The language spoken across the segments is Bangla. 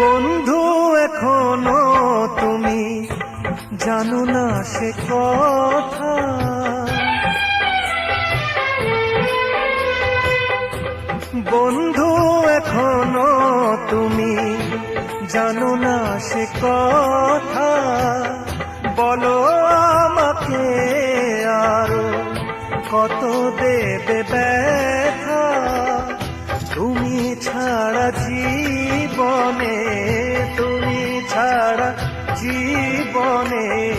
বন্ধু এখনও তুমি, জানো না সে কথা। বন্ধু এখনও তুমি, জানো না সে কথা। বলো আমাকে আরও কত দেবে ব্যথা। তুমি ছাড়া জীবনে ছাড়া জীবনে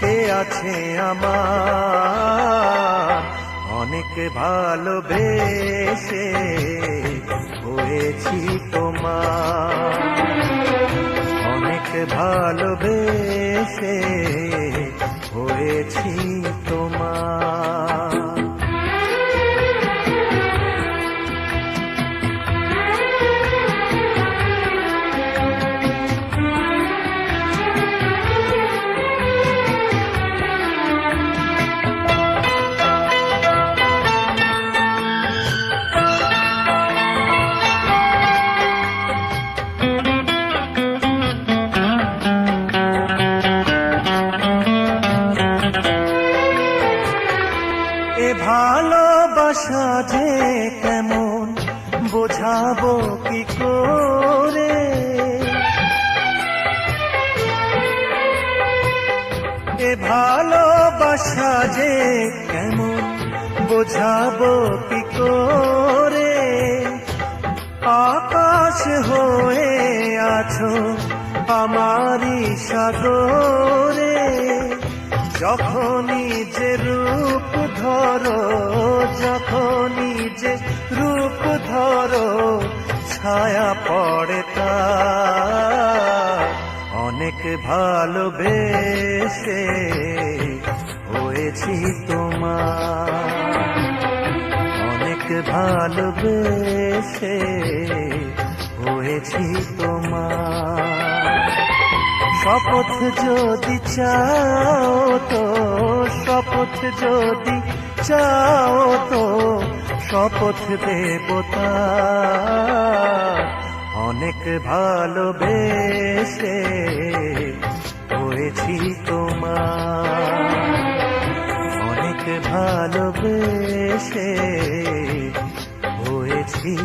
কে আছে আমার? অনেক ভালোবেসে হয়েছি তোমার। অনেক ভালোবেসে হয়েছি তোমার। ভালোবাসা যে কেমন, বোঝাবো কি করে? এ ভালোবাসা যে কেমন, বোঝাবো কি করে? আকাশ হয়ে আছো আমারই সাগরে। যখনই যে রূপ ধরো, যখনই যে রূপ ধরো, ছায়া পড়ে তার অনেক ভালোবেসে হয়েছি তোমার। অনেক ভালোবেসে হয়েছি তোমার। শপথ যদি চাও তো, শপথ যদি চাও তো, শপথ দেবতা। অনেক ভালোবেসে হয়েছি তোমার। অনেক ভালোবেসে হয়েছি